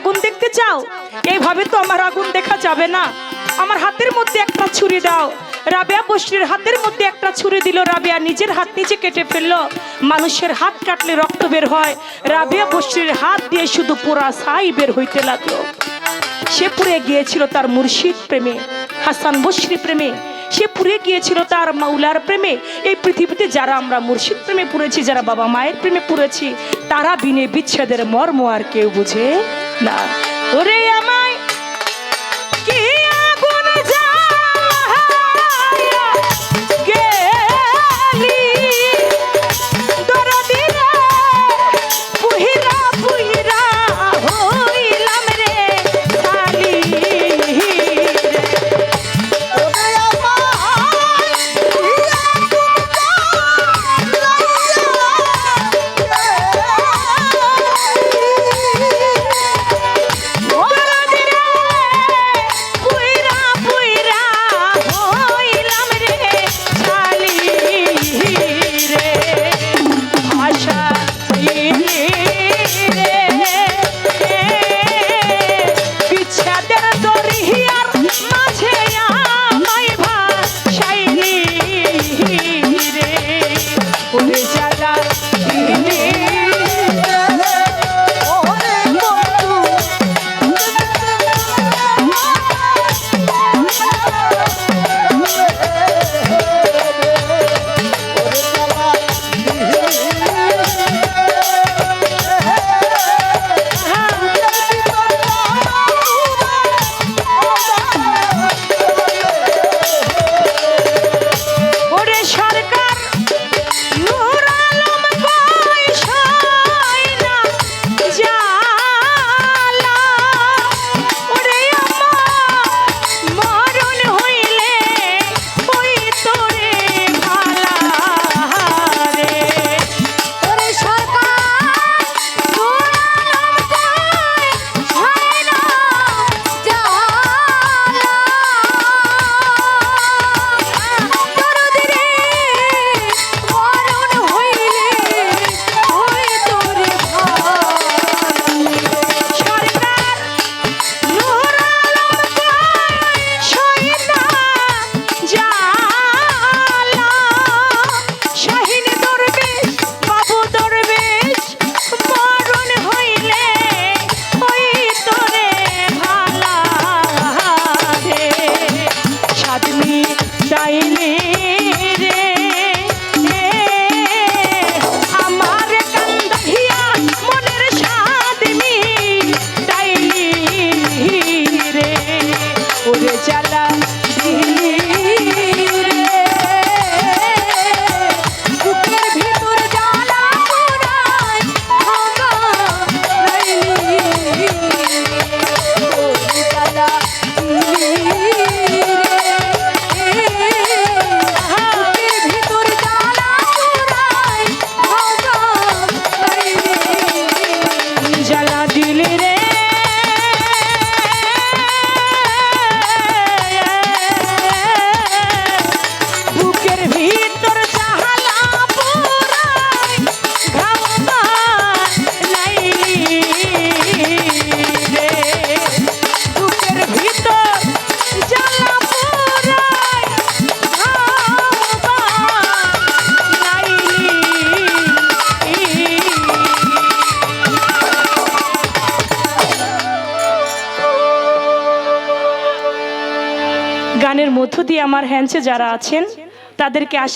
আগুন দেখতে চাও? এইভাবে তো আমার আগুন দেখা যাবে না। আমার হাতের মধ্যে একটা ছুরি দাও। রাবেয়া বসরির হাতের মধ্যে একটা ছুরি দিল। রাবেয়া নিজের হাত নিজে কেটে ফেলল। মানুষের হাত কাটলে রক্ত বের হয়। রাবেয়া বসরির হাত দিয়ে শুধু পোড়া ছাই বের হইতে লাগল। সে পুড়ে গিয়েছিল তার মুর্শিদ প্রেমে, হাসান বসরি প্রেমে। সে পুড়ে গিয়েছিল তার মাওলার প্রেমে। এই পৃথিবীতে যারা আমরা মুর্শিদ প্রেমে পুড়েছি, যারা বাবা মায়ের প্রেমে পুড়েছি, তারা বিনে বিচ্ছেদের মর্ম আর কেউ বুঝে না। ওরে আমায় মধ্য দিয়ে আমার হ্যান্ডসে যারা আছেন তাদেরকে আশীর্বাদ